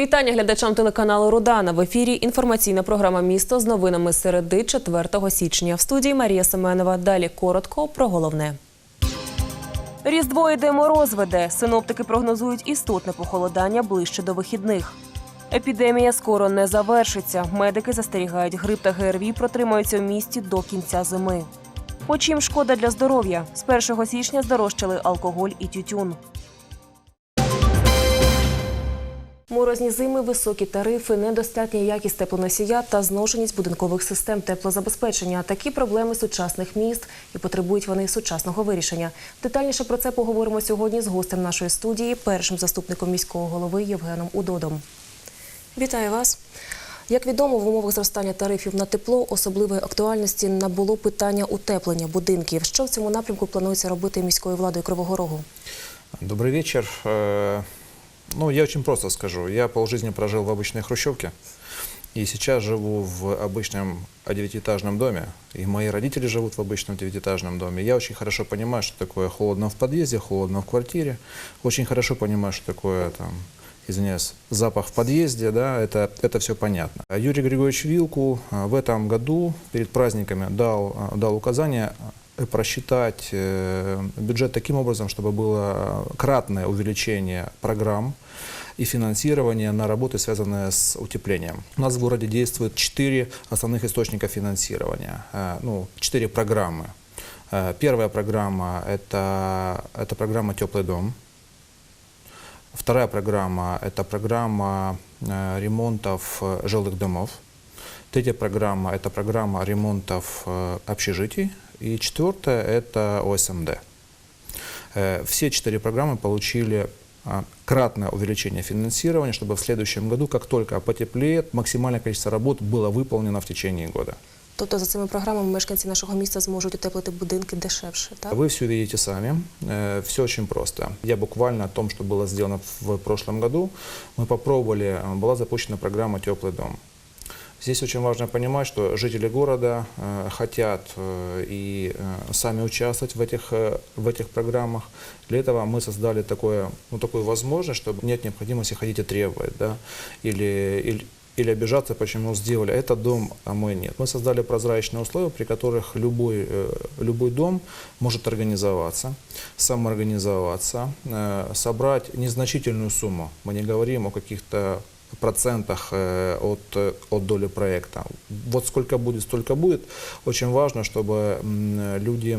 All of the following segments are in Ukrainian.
Вітання глядачам телеканалу Рудана. В ефірі інформаційна програма Місто з новинами середи 4 січня. В студії Марія Семенова. Далі коротко про головне. Різдво йде мороз веде. Синоптики прогнозують істотне похолодання ближче до вихідних. Епідемія скоро не завершиться. Медики застерігають, грип та ГРВІ протримаються в місті до кінця зими. Почим шкода для здоров'я? З 1 січня здорожчали алкоголь і тютюн. Морозні зими, високі тарифи, недостатня якість теплоносія та зношеність будинкових систем теплозабезпечення. Такі проблеми сучасних міст і потребують вони сучасного вирішення. Детальніше про це поговоримо сьогодні з гостем нашої студії, першим заступником міського голови Євгеном Удодом. Вітаю вас. Як відомо, в умовах зростання тарифів на тепло особливої актуальності набуло питання утеплення будинків. Що в цьому напрямку планується робити міською владою Кривого Рогу? Добрый вечер. Ну, я очень просто скажу. Я полжизни прожил в обычной хрущевке. И сейчас живу в обычном девятиэтажном доме. И мои родители живут в обычном девятиэтажном доме. Я очень хорошо понимаю, что такое холодно в подъезде, холодно в квартире. Очень хорошо понимаю, что такое там извиняюсь, запах в подъезде, да, это, это все понятно. А Юрий Григорьевич Вилку а, в этом году перед праздниками дал, а, дал указание просчитать э, бюджет таким образом, чтобы было кратное увеличение программ и финансирование на работы, связанные с утеплением. У нас в городе действует четыре основных источника финансирования, э, ну, четыре программы. Э, Первая программа это, – это программа «Теплый дом», Вторая программа – это программа э, ремонтов э, жилых домов. Третья программа – это программа ремонтов э, общежитий. И четвертая – это ОСМД. Э, Все четыре программы получили а, кратное увеличение финансирования, чтобы в следующем году, как только потеплеет, максимальное количество работ было выполнено в течение года. Тобто за цими програмами мешканці нашого міста зможуть утеплити будинки дешевше, так? Вы все видите сами, все очень просто. Я буквально о том, что было сделано в прошлом году, мы попробовали, э, была запущена программа «Теплый дом». Здесь очень важно понимать, что жители города э, хотят э, и э, сами участвовать в этих, в этих программах. Для этого мы создали такое, ну, такую возможность, чтобы нет необходимости ходить и требовать, да, или, или, или обижаться, почему сделали этот дом, а мой нет. Мы создали прозрачные условия, при которых любой, любой дом может организоваться, самоорганизоваться, собрать незначительную сумму. Мы не говорим о каких-то процентах э, от, э, от доли проекта. Вот сколько будет, столько будет. Очень важно, чтобы люди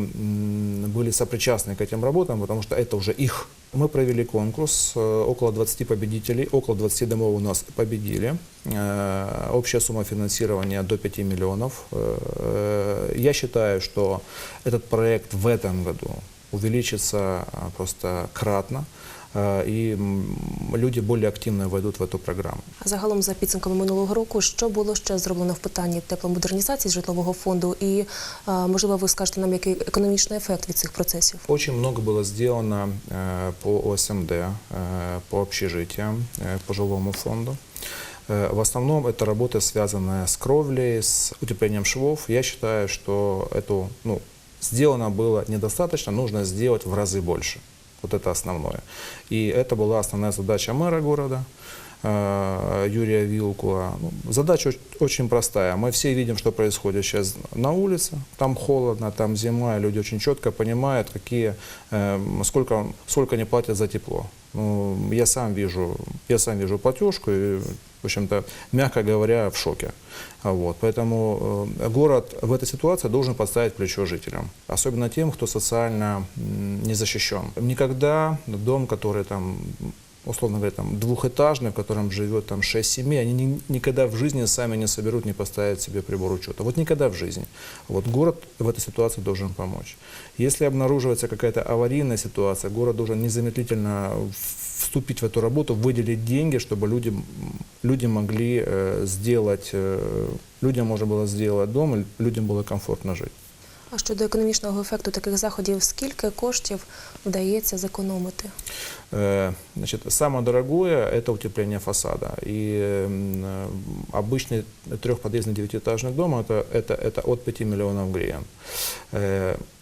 были сопричастны к этим работам, потому что это уже их. Мы провели конкурс, э, около 20 победителей, около 20 домов у нас победили. Общая сумма финансирования до 5 миллионов. Я считаю, что этот проект в этом году увеличится просто кратно, э, и м, люди более активно войдут в эту программу. А загалом за підсумками минулого року, що було ще зроблено в питанні тепломодернізації житлового фонду, і е, можливо, ви скажете нам, який економічний ефект від цих процесів? Очень много было сделано э, по ОСМД, э, по общежитиям, э, по жилому фонду. Э, В основном это работа, связанная с кровлей, с утеплением швов. Я считаю, что это ну, сделано было недостаточно, нужно сделать в разы больше. Вот это основное. И это была основная задача мэра города, э, Юрия Вилкула. Ну, задача оч- очень простая. Мы все видим, что происходит сейчас на улице. Там холодно, там зима, и люди очень четко понимают, какие, э, сколько, сколько они платят за тепло. Ну, я сам вижу, я сам вижу платежку и, в общем-то, мягко говоря, в шоке. Вот. Поэтому э, город в этой ситуации должен подставить плечо жителям, особенно тем, кто социально не защищен. Никогда дом, который там условно говоря, там, двухэтажный, в котором живет там 6 семей, они ни- никогда в жизни сами не соберут, не поставят себе прибор учета. Вот никогда в жизни. Вот город в этой ситуации должен помочь. Если обнаруживается какая-то аварийная ситуация, город должен незамедлительно вступить в эту работу, выделить деньги, чтобы люди, м, люди могли э, сделать, э, людям можно было сделать дом, и людям было комфортно жить. А щодо економічного ефекту таких заходів, скільки коштів вдається зекономити? Э, Значит, самое дорогое – это утепление фасада. И м, э, обычный трехподъездный девятиэтажный дом это, это, это от 5 миллионов гривен.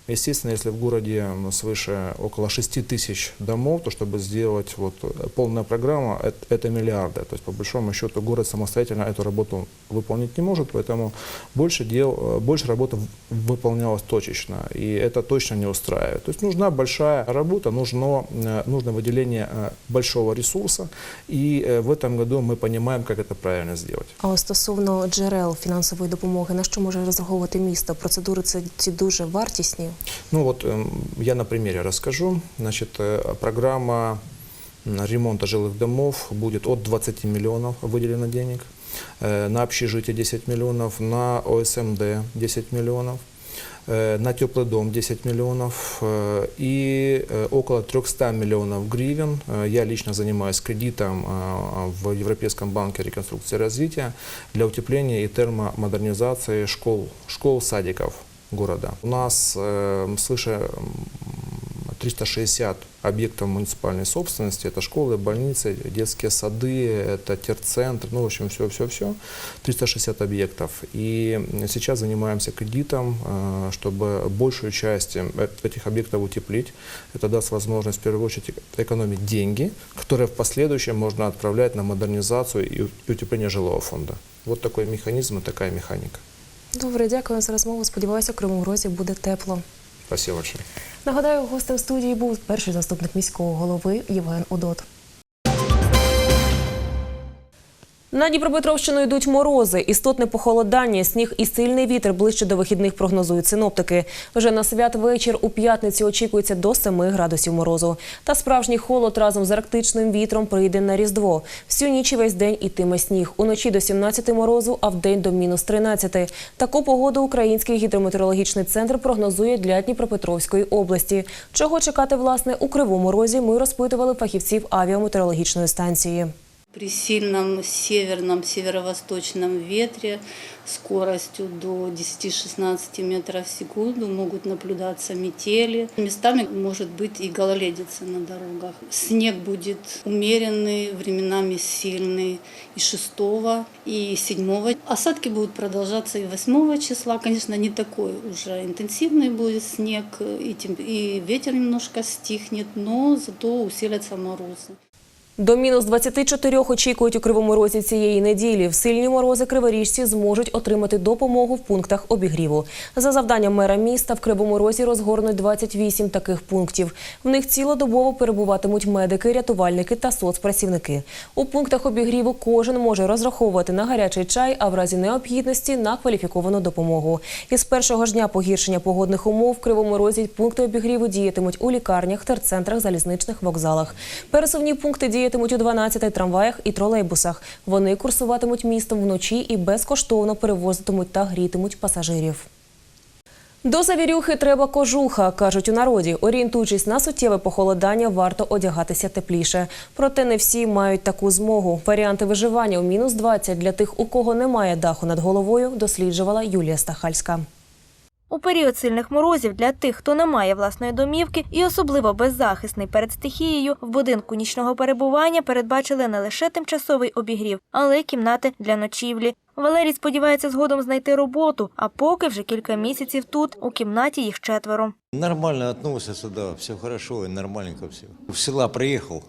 Э, Естественно, если в городе м, свыше около 6 тысяч домов, то чтобы сделать вот э, полная программа, это, это миллиарды. То есть, по большому счету, город самостоятельно эту работу выполнить не может, поэтому больше, дел, э, больше работы в- выполнялось точечно, и это точно не устраивает. То есть нужна большая работа, нужно, э, нужно выделение э, большого ресурса, и э, в этом году мы понимаем, как это правильно сделать. А ось стосовно джерел фінансової допомоги, на що може розраховувати місто? Процедури це ці дуже вартісні. Ну вот эм, я на примере расскажу. Значит, э, программа ремонта жилых домов будет от 20 миллионов выделено денег, э, на общежитие 10 миллионов, на ОСМД 10 миллионов, э, на теплый дом 10 миллионов и около 300 миллионов гривен. Я лично занимаюсь кредитом в Европейском банке реконструкции и развития для утепления и термомодернизации школ, школ, садиков города. У нас э, свыше м, 360 объектов муниципальной собственности. Это школы, больницы, детские сады, это терцентр, ну, в общем, все-все-все. 360 объектов. И сейчас занимаемся кредитом, э, чтобы большую часть э, этих объектов утеплить. Это даст возможность, в первую очередь, экономить деньги, которые в последующем можно отправлять на модернизацию и утепление жилого фонда. Вот такой механизм и такая механика. Добре, дякую за розмову. Сподіваюся, Криму Розі буде тепло. Спасибо. Нагадаю, гостем студії був перший заступник міського голови Євген Удот. На Дніпропетровщину йдуть морози, істотне похолодання, сніг і сильний вітер ближче до вихідних прогнозують синоптики. Вже на святвечір у п'ятницю очікується до 7 градусів морозу. Та справжній холод разом з арктичним вітром прийде на Різдво. Всю ніч і весь день ітиме сніг. Уночі до 17 морозу, а вдень до мінус 13. Таку погоду Український гідрометеорологічний центр прогнозує для Дніпропетровської області. Чого чекати, власне, у Кривому Розі ми розпитували фахівців авіаметеорологічної станції. При сильном северном, северо-восточном ветре скоростью до 10-16 метров в секунду могут наблюдаться метели. Местами может быть и гололедица на дорогах. Снег будет умеренный, временами сильный и 6 и 7. Осадки будут продолжаться и 8 числа. Конечно, не такой уже интенсивный будет снег, и, темп- и ветер немножко стихнет, но зато усилятся морозы. До мінус 24 очікують у Кривому Розі цієї неділі. В сильні морози криворіжці зможуть отримати допомогу в пунктах обігріву. За завданням мера міста в Кривому Розі розгорнуть 28 таких пунктів. В них цілодобово перебуватимуть медики, рятувальники та соцпрацівники. У пунктах обігріву кожен може розраховувати на гарячий чай, а в разі необхідності на кваліфіковану допомогу. Із першого ж дня погіршення погодних умов в Кривому Розі пункти обігріву діятимуть у лікарнях, терцентрах, залізничних вокзалах. Пересувні пункти діятимуть у 12 трамваях і тролейбусах. Вони курсуватимуть містом вночі і безкоштовно перевозитимуть та грітимуть пасажирів. До завірюхи треба кожуха, кажуть у народі. Орієнтуючись на суттєве похолодання, варто одягатися тепліше. Проте не всі мають таку змогу. Варіанти виживання у мінус 20 для тих, у кого немає даху над головою, досліджувала Юлія Стахальська. У період сильних морозів для тих, хто не має власної домівки і особливо беззахисний перед стихією, в будинку нічного перебування передбачили не лише тимчасовий обігрів, але й кімнати для ночівлі. Валерій сподівається згодом знайти роботу, а поки вже кілька місяців тут, у кімнаті їх четверо. Нормально относятся, да, все и нормальненько все. В села приехал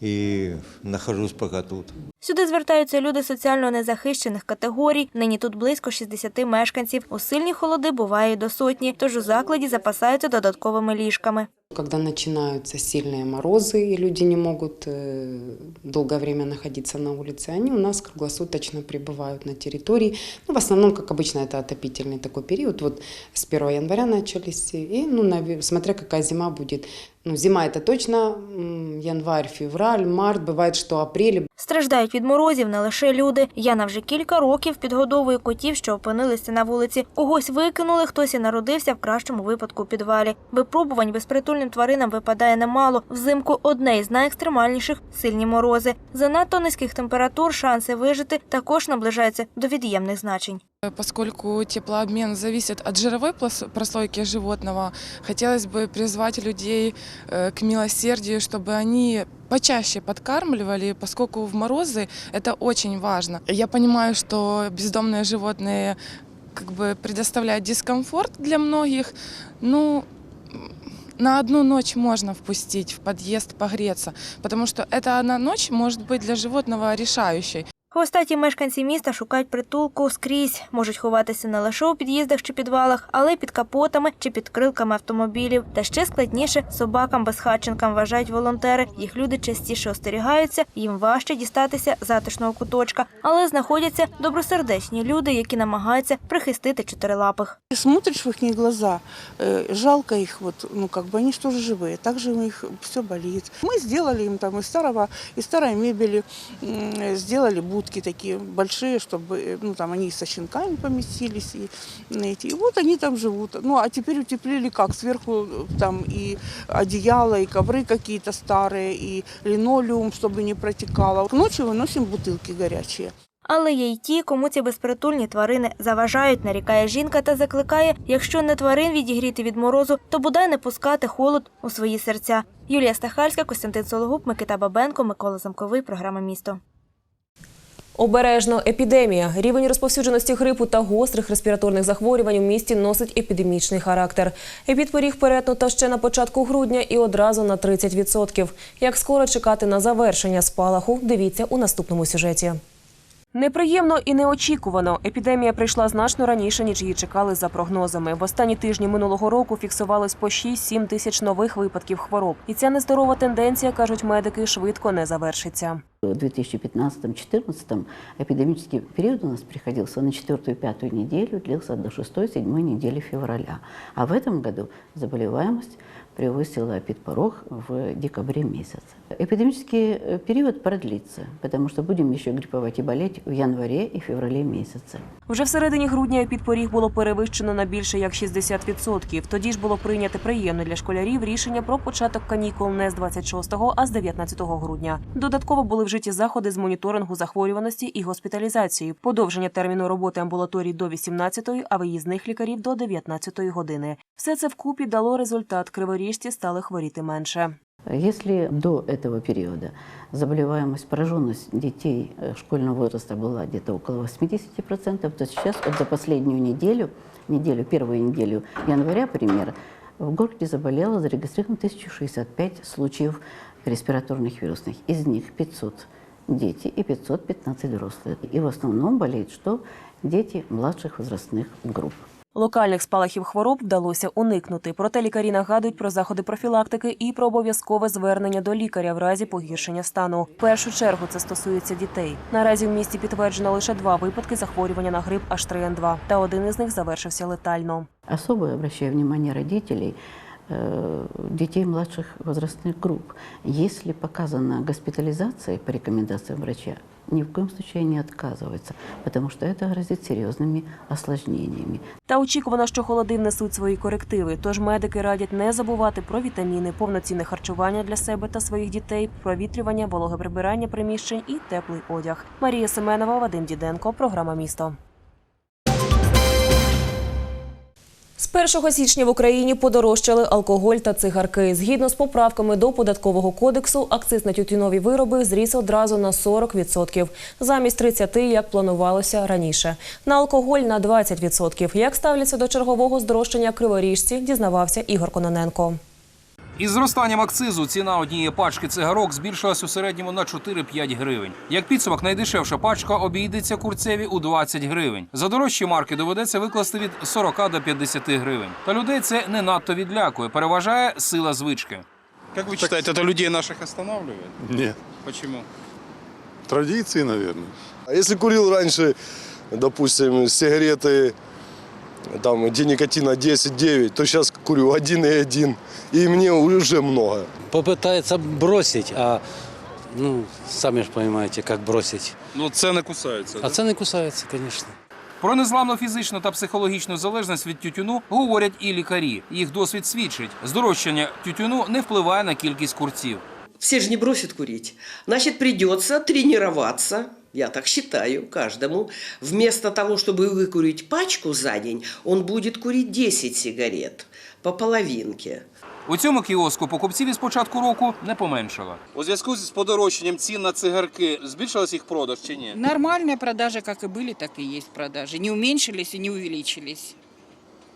и нахожусь пока тут. Сюди звертаються люди соціально незахищених категорій. Нині тут близько 60 мешканців. У сильні холоди буває й до сотні, тож у закладі запасаються додатковими ліжками. Когда начинаются сильные морозы и люди не могут э, долгое время находиться на улице, они у нас круглосуточно пребывают на территории. Ну, в основном, как обычно, это отопительный такой период. Вот с 1 января начались. И, ну, наве- смотря какая зима будет. Ну, зима это точно январь, февраль, март. Бывает, что апрель, Страждають від морозів не лише люди. Яна вже кілька років підгодовує котів, що опинилися на вулиці. Когось викинули, хтось і народився в кращому випадку у підвалі. Випробувань безпритульним тваринам випадає немало. Взимку одне із найекстремальніших сильні морози. Занадто низьких температур шанси вижити також наближаються до від'ємних значень. Поскольку теплообмен зависит от жировой прослойки животного, хотелось бы призвать людей э, к милосердию, чтобы они почаще подкармливали, поскольку в морозы это очень важно. Я понимаю, что бездомные животные как бы предоставляет дискомфорт для многих. Ну, м, на одну ночь можно впустить в подъезд погреться, потому что эта одна ночь может быть для животного решающей. Хвостаті мешканці міста шукають притулку скрізь, можуть ховатися не лише у під'їздах чи підвалах, але й під капотами чи під крилками автомобілів. Та ще складніше собакам безхатченкам вважають волонтери. Їх люди частіше остерігаються, їм важче дістатися затишного куточка, але знаходяться добросердечні люди, які намагаються прихистити чотирилапих. И Смотришь в их глаза, э, жалко их, вот, ну как бы они же тоже живые, также у них все болит. Мы сделали им там из старого, из старой мебели, м, сделали будки такие большие, чтобы, э, ну там они и со щенками поместились, и, м, эти, и вот они там живут. Ну а теперь утеплили как, сверху э, там и одеяло, и ковры какие-то старые, и линолеум, чтобы не протекало. Ночью выносим бутылки горячие. Але є й ті, кому ці безпритульні тварини заважають, нарікає жінка та закликає, якщо не тварин відігріти від морозу, то бодай не пускати холод у свої серця. Юлія Стахальська, Костянтин Сологуб, Микита Бабенко, Микола Замковий. Програма місто. Обережно епідемія. Рівень розповсюдженості грипу та гострих респіраторних захворювань у місті носить епідемічний характер. Епідпоріг перетнуто ще на початку грудня і одразу на 30%. Як скоро чекати на завершення спалаху, дивіться у наступному сюжеті. Неприємно і неочікувано. Епідемія прийшла значно раніше, ніж її чекали за прогнозами. В останні тижні минулого року фіксувалось по 6-7 тисяч нових випадків хвороб. І ця нездорова тенденція, кажуть медики, швидко не завершиться. В 2015-2014 эпидемический период у нас приходился на четвертую и пятую неделю, длился до шестой-седьмой недели февраля. А в этом году заболеваемость превысила подпорог в декабре месяце. Эпидемический э, период продлится, потому что будем еще грипповать и болеть в январе и феврале месяце. Вже в середині грудня підпоріг було перевищено на більше як 60%. Тоді ж було прийнято приємне для школярів рішення про початок канікул не з 26-го, а з 19 грудня. Додатково були вжиті заходи з моніторингу захворюваності і госпіталізації, подовження терміну роботи амбулаторій до 18-ї, а виїзних лікарів до 19-ї години. Все це вкупі дало результат. Криворіжці стали хворіти менше. Если до этого периода заболеваемость, пораженность детей э, школьного возраста была где-то около 80%, то сейчас вот за последнюю неделю, неделю, первую неделю января, пример, в городе заболело, зарегистрировано 1065 случаев респираторных вирусных. Из них 500 дети и 515 взрослые. И в основном болеют что? Дети младших возрастных групп. Локальних спалахів хвороб вдалося уникнути. Проте лікарі нагадують про заходи профілактики і про обов'язкове звернення до лікаря в разі погіршення стану. В першу чергу це стосується дітей. Наразі в місті підтверджено лише два випадки захворювання на грип H3N2, та один із них завершився летально. Особо обращаю внимание родителей детей младших возрастных групп. Если показана госпитализация по рекомендациям врача, ни в коем случае не отказывается, потому что это грозит серьезными осложнениями. Та очікувано, що холоди внесуть свої корективи. Тож медики радять не забувати про вітаміни, повноцінне харчування для себе та своїх дітей, провітрювання, вологе прибирання приміщень і теплий одяг. Марія Семенова, Вадим Діденко. Програма місто. З 1 січня в Україні подорожчали алкоголь та цигарки. Згідно з поправками до податкового кодексу, акциз на тютюнові вироби зріс одразу на 40%, замість 30%, як планувалося раніше. На алкоголь на 20%. Як ставляться до чергового здорожчання криворіжці, дізнавався Ігор Кононенко. Із зростанням акцизу ціна однієї пачки цигарок збільшилась у середньому на 4-5 гривень. Як підсумок, найдешевша пачка обійдеться курцеві у 20 гривень. За дорожчі марки доведеться викласти від 40 до 50 гривень. Та людей це не надто відлякує. Переважає сила звички. Как вы считаете, это людей наших останавливает? Нет. Почему? Традиции, наверное. А если курил раньше, допустим, сигареты, там, где никотина 10-9, то сейчас курю 1,1. И мне уже много. Попытается бросить, а ну, сами же понимаете, как бросить. Ну, цены кусаются. А цены кусаются, конечно. Про незламну фізичну та психологічну залежність від тютюну говорять і лікарі. Їх досвід свідчить. Здорожчання тютюну не впливає на кількість курців. Все же не бросят курить. Значит, придется тренироваться, я так считаю, каждому, вместо того, чтобы выкурить пачку за день, он будет курить 10 сигарет по половинке. У цьому кіоску покупців із початку року не поменшало. У зв'язку з подорожчанням цін на цигарки збільшилась їх продаж чи ні? Нормальные продажи, как и были, так и есть продажи. Не уменьшились и не увеличились.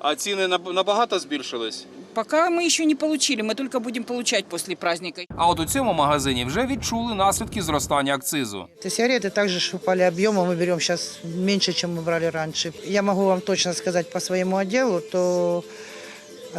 А ціни наб- набагато збільшились? Пока мы еще не получили, мы только будем получать после праздника. А от у цьому магазині вже відчули наслідки зростання акцизу. Сигареты также ж упали объемом, мы берем сейчас меньше, чем мы брали раньше. Я могу вам точно сказать по своему отделу, то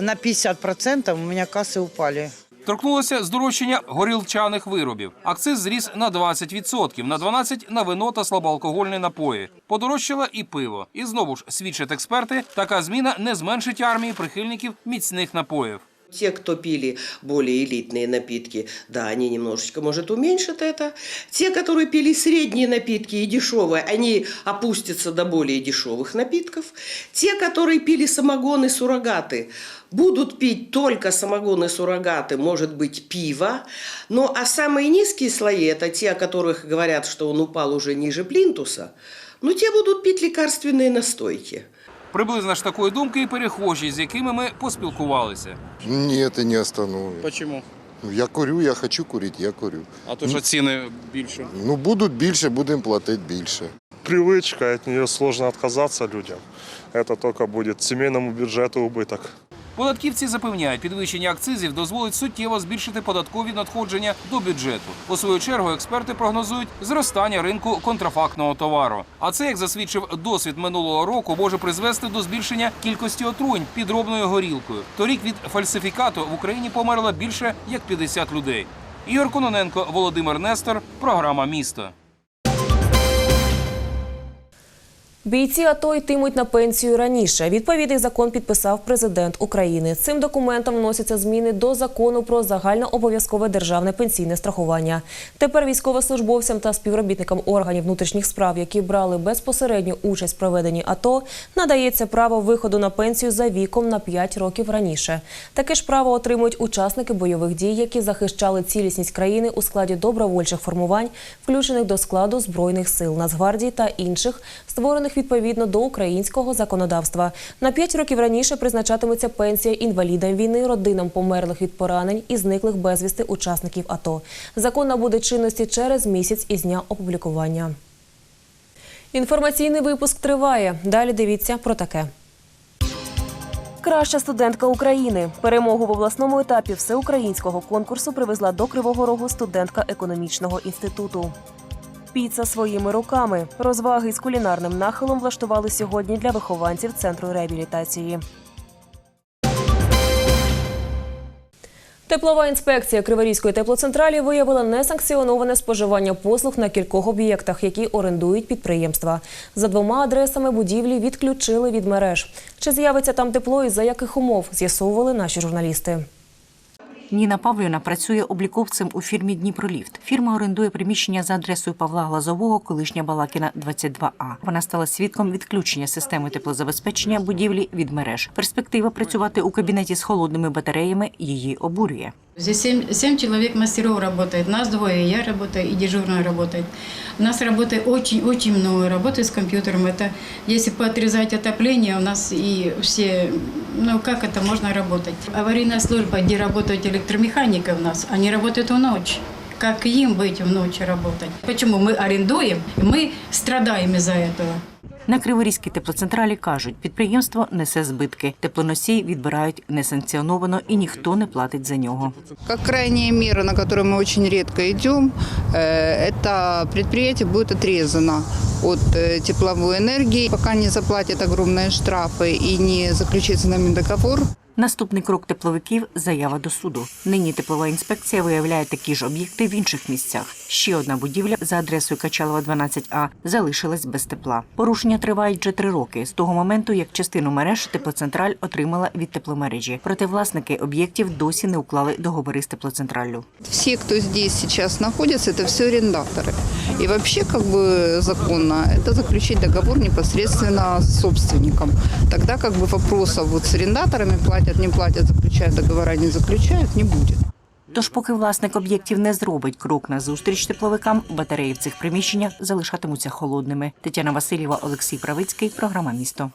на 50% у меня кассы упали. Торкнулося здорожчання горілчаних виробів. Акциз зріс на 20%, на 12% на вино та слабоалкогольні напої. Подорожчало і пиво. І знову ж свідчать експерти, така зміна не зменшить армії прихильників міцних напоїв. Те, кто пили более элитные напитки, да, они немножечко, может, уменьшат это. Те, которые пили средние напитки и дешевые, они опустятся до более дешевых напитков. Те, которые пили самогоны, суррогаты, будут пить только самогоны, суррогаты, может быть, пиво. Ну, а самые низкие слои, это те, о которых говорят, что он упал уже ниже плинтуса, ну, те будут пить лекарственные настойки. Приблизно ж такої думки і перехожі, з якими ми поспілкувалися. Нет, это не остановит. Почему? Я курю, я хочу курить, я курю. А то що ціни більше. Ну, будуть більше, будемо платити більше. Привычка, от нее сложно отказаться людям. Это только будет семейному бюджету убыток. Податківці запевняють, підвищення акцизів дозволить суттєво збільшити податкові надходження до бюджету. У свою чергу експерти прогнозують зростання ринку контрафактного товару. А це, як засвідчив досвід минулого року, може призвести до збільшення кількості отруєнь підробною горілкою. Торік від фальсифікату в Україні померло більше як 50 людей. Ігор Кононенко, Володимир Нестор, програма Місто. Бійці АТО йтимуть на пенсію раніше. Відповідний закон підписав президент України. Цим документом вносяться зміни до закону про загальнообов'язкове державне пенсійне страхування. Тепер військовослужбовцям та співробітникам органів внутрішніх справ, які брали безпосередню участь в проведенні АТО, надається право виходу на пенсію за віком на 5 років раніше. Таке ж право отримують учасники бойових дій, які захищали цілісність країни у складі добровольчих формувань, включених до складу збройних сил Нацгвардії та інших, створених відповідно до українського законодавства. На 5 років раніше призначатиметься пенсія інвалідам війни, родинам померлих від поранень і зниклих безвісти учасників АТО. Закон набуде чинності через місяць із дня опублікування. Інформаційний випуск триває. Далі дивіться про таке. Краща студентка України. Перемогу в обласному етапі всеукраїнського конкурсу привезла до Кривого Рогу студентка економічного інституту. Піца своїми руками. Розваги з кулінарним нахилом влаштували сьогодні для вихованців центру реабілітації. Теплова інспекція Криворізької теплоцентралі виявила несанкціоноване споживання послуг на кількох об'єктах, які орендують підприємства. За двома адресами будівлі відключили від мереж. Чи з'явиться там тепло і за яких умов, з'ясовували наші журналісти. Ніна Павлівна працює обліковцем у фірмі Дніпроліфт. Фірма орендує приміщення за адресою Павла Глазового, колишня Балакіна 22А. Вона стала свідком відключення системи теплозабезпечення будівлі від мереж. Перспектива працювати у кабінеті з холодними батареями її обурює. Здесь семь, семь человек мастеров работает, нас двое, я работаю и дежурная работает. У нас работает очень-очень много работы с компьютером. Это если поотрезать отопление, у нас и все, ну как это можно работать? Аварийная служба, где работают электромеханики у нас, они работают в ночь. Как им быть в ночь работать? Почему мы арендуем, и мы страдаем из-за этого? На Криворізькій теплоцентралі кажуть, підприємство несе збитки. Теплоносій відбирають несанкціоновано і ніхто не платить за нього. Как крайняя мера, на которую мы очень редко идем, э, это предприятие будет отрезано от э, тепловой энергии, пока не заплатят огромные штрафы и не заключит с нами договор. Наступний крок тепловиків заява до суду. Нині теплова інспекція виявляє такі ж об'єкти в інших місцях. Ще одна будівля за адресою Качалова 12А залишилась без тепла. Порушення тривають вже три роки з того моменту, як частину мереж теплоцентраль отримала від тепломережі. Проте власники об'єктів досі не уклали договори з теплоцентраллю. Все, кто здесь сейчас находится, это все арендаторы. И вообще, как бы законно, это заключить договор непосредственно с собственником. Тогда как бы вопросов вот с арендаторами платят, не платят, заключают договора, не заключают, не будет. Тож, поки власник об'єктів не зробить крок на зустріч тепловикам, батареї в цих приміщеннях залишатимуться холодними. Тетяна Васильєва, Олексій Правицький, програма місто.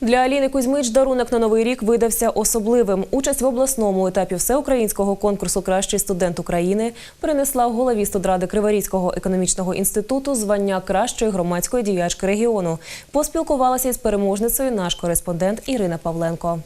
Для Аліни Кузьмич дарунок на новий рік видався особливим. Участь в обласному етапі всеукраїнського конкурсу Кращий студент України принесла голові студради Криворізького економічного інституту звання кращої громадської діячки регіону. Поспілкувалася із переможницею наш кореспондент Ірина Павленко.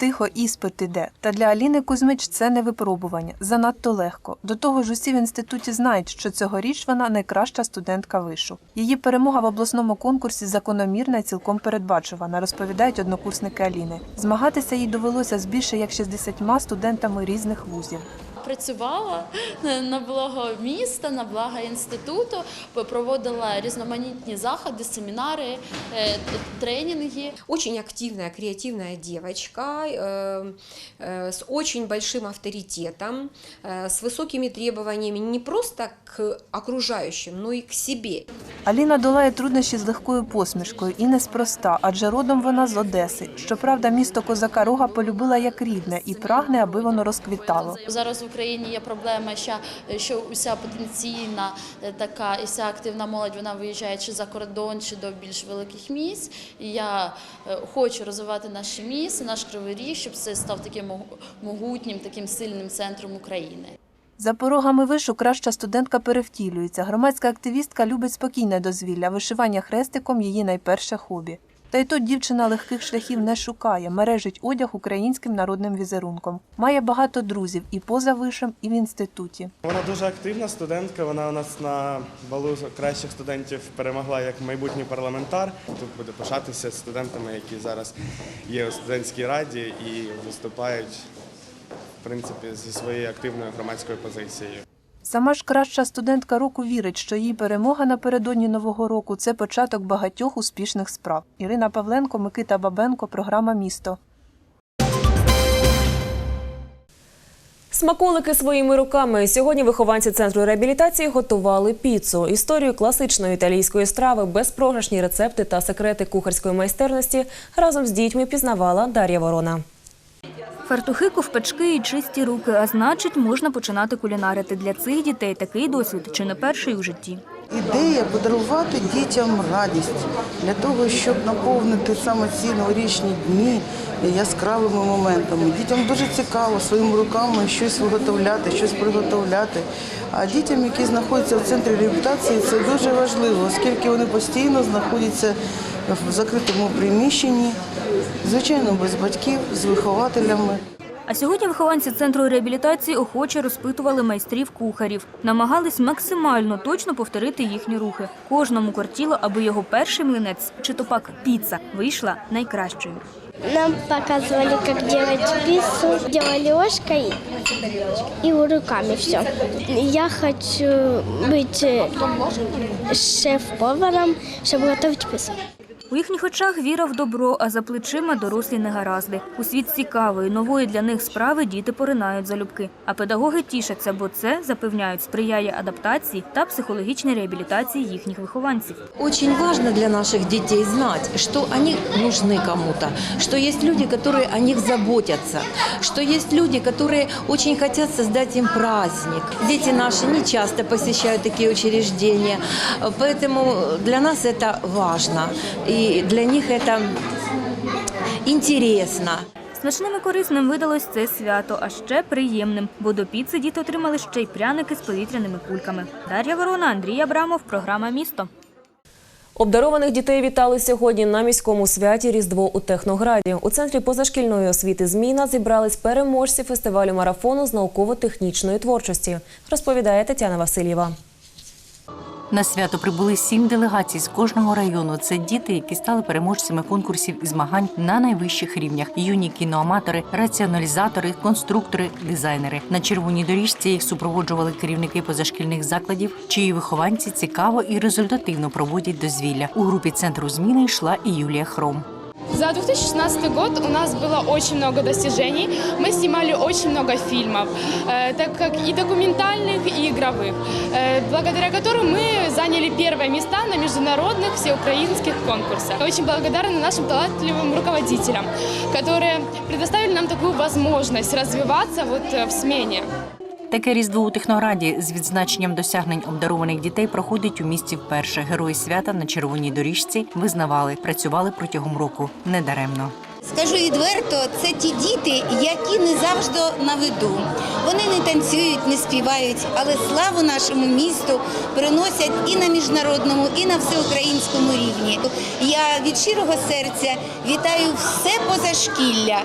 Тихо іспит іде. Та для Аліни Кузьмич це не випробування. Занадто легко. До того ж, усі в інституті знають, що цьогоріч вона найкраща студентка вишу. Її перемога в обласному конкурсі закономірна і цілком передбачувана, розповідають однокурсники Аліни. Змагатися їй довелося з більше як 60 студентами різних вузів Працювала на благо міста, на благо інституту, проводила різноманітні заходи, семінари, е, тренінги. Очень активная, креативная девочка э, э, с очень большим авторитетом, э, с высокими требованиями не просто к окружающим, но и к себе. Аліна долає труднощі з легкою посмішкою і неспроста, адже родом вона з Одеси. Щоправда, місто Козака Рога полюбила як рідне і прагне, аби воно розквітало. Зараз в Україні є проблема, що, що уся потенційна е, така і вся активна молодь вона виїжджає чи за кордон, чи до більш великих місць. Я е, хочу розвивати наші місця, наш кривий ріг, щоб це став таким могутнім, таким сильним центром України. За порогами вишу краща студентка перевтілюється. Громадська активістка любить спокійне дозвілля. Вишивання хрестиком її найперше хобі. Та й тут дівчина легких шляхів не шукає, мережить одяг українським народним візерунком. Має багато друзів і поза вишем, і в інституті. Вона дуже активна студентка. Вона у нас на балу кращих студентів перемогла як майбутній парламентар. Тут буде пишатися студентами, які зараз є у студентській раді і виступають в принципі зі своєю активною громадською позицією. Сама ж краща студентка року вірить, що її перемога напередодні нового року це початок багатьох успішних справ. Ірина Павленко, Микита Бабенко, програма Місто. Смаколики своїми руками. Сьогодні вихованці центру реабілітації готували піцу. Історію класичної італійської страви, безпрограшні рецепти та секрети кухарської майстерності разом з дітьми пізнавала Дар'я Ворона. Фартухи, ковпачки і чисті руки, а значить, можна починати кулінарити. Для цих дітей такий досвід чи не перший у житті. Ідея подарувати дітям радість для того, щоб наповнити саме ці новорічні дні яскравими моментами. Дітям дуже цікаво своїми руками щось виготовляти, щось приготовляти. А дітям, які знаходяться в центрі реабілітації, це дуже важливо, оскільки вони постійно знаходяться в закритому приміщенні, звичайно, без батьків, з вихователями. А сьогодні вихованці центру реабілітації охоче розпитували майстрів кухарів. Намагались максимально точно повторити їхні рухи. Кожному кортіло, аби його перший млинець, чи то пак піца, вийшла найкращою. Нам показывали, как делать пиццу. Делали ложкой и руками все. Я хочу быть э, шеф-поваром, чтобы готовить пиццу. У їхніх очах віра в добро, а за плечима дорослі негаразди. У світ цікавої, нової для них справи діти поринають залюбки. А педагоги тішаться, бо це, запевняють, сприяє адаптації та психологічній реабілітації їхніх вихованців. Очень важно для наших детей знать, что они нужны кому-то, что есть люди, которые о них заботятся, что есть люди, которые очень хотят создать им праздник. Дети наши не часто посещают такие учреждения, поэтому для нас это важно. И для них это интересно. Смачним і корисним видалось це свято, а ще приємним, бо до піци діти отримали ще й пряники з повітряними кульками. Дар'я Ворона, Андрій Абрамов, програма Місто. Обдарованих дітей вітали сьогодні на міському святі Різдво у Технограді. У центрі позашкільної освіти Зміна зібрались переможці фестивалю марафону з науково-технічної творчості, розповідає Тетяна Васильєва. На свято прибули сім делегацій з кожного району. Це діти, які стали переможцями конкурсів і змагань на найвищих рівнях: юні кіноаматори, раціоналізатори, конструктори, дизайнери. На червоній доріжці їх супроводжували керівники позашкільних закладів, чиї вихованці цікаво і результативно проводять дозвілля. У групі центру зміни йшла і Юлія Хром. За 2016 год у нас было очень много достижений. Мы снимали очень много фильмов, э, так как и документальных, и игровых, э, благодаря которым мы заняли первые места на международных всеукраинских конкурсах. Очень благодарны нашим талантливым руководителям, которые предоставили нам такую возможность развиваться вот э, в смене. Таке різдво у Технограді з відзначенням досягнень обдарованих дітей проходить у місті вперше. Герої свята на червоній доріжці визнавали, працювали протягом року недаремно. Скажу відверто, це ті діти, які не завжди на виду. Вони не танцюють, не співають, але славу нашому місту приносять і на міжнародному, і на всеукраїнському рівні. Я від щирого серця вітаю все позашкілля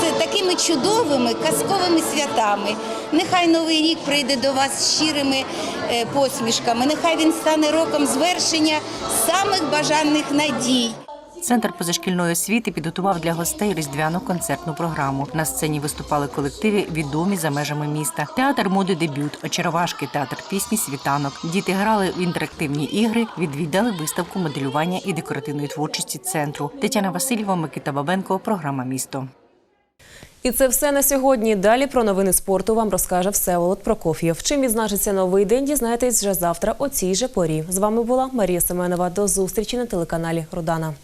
з такими чудовими казковими святами. Нехай новий рік прийде до вас щирими е, посмішками. Нехай він стане роком звершення самих бажаних надій. Центр позашкільної освіти підготував для гостей різдвяну концертну програму. На сцені виступали колективи, відомі за межами міста. Театр моди дебют, очаровашки, театр пісні, світанок. Діти грали в інтерактивні ігри, відвідали виставку моделювання і декоративної творчості центру. Тетяна Васильєва, Микита Бабенко, програма Місто. І це все на сьогодні. Далі про новини спорту вам розкаже Всеволод Прокоф'єв. Чим відзначиться новий день, дізнаєтесь вже завтра о цій же порі. З вами була Марія Семенова. До зустрічі на телеканалі Родана.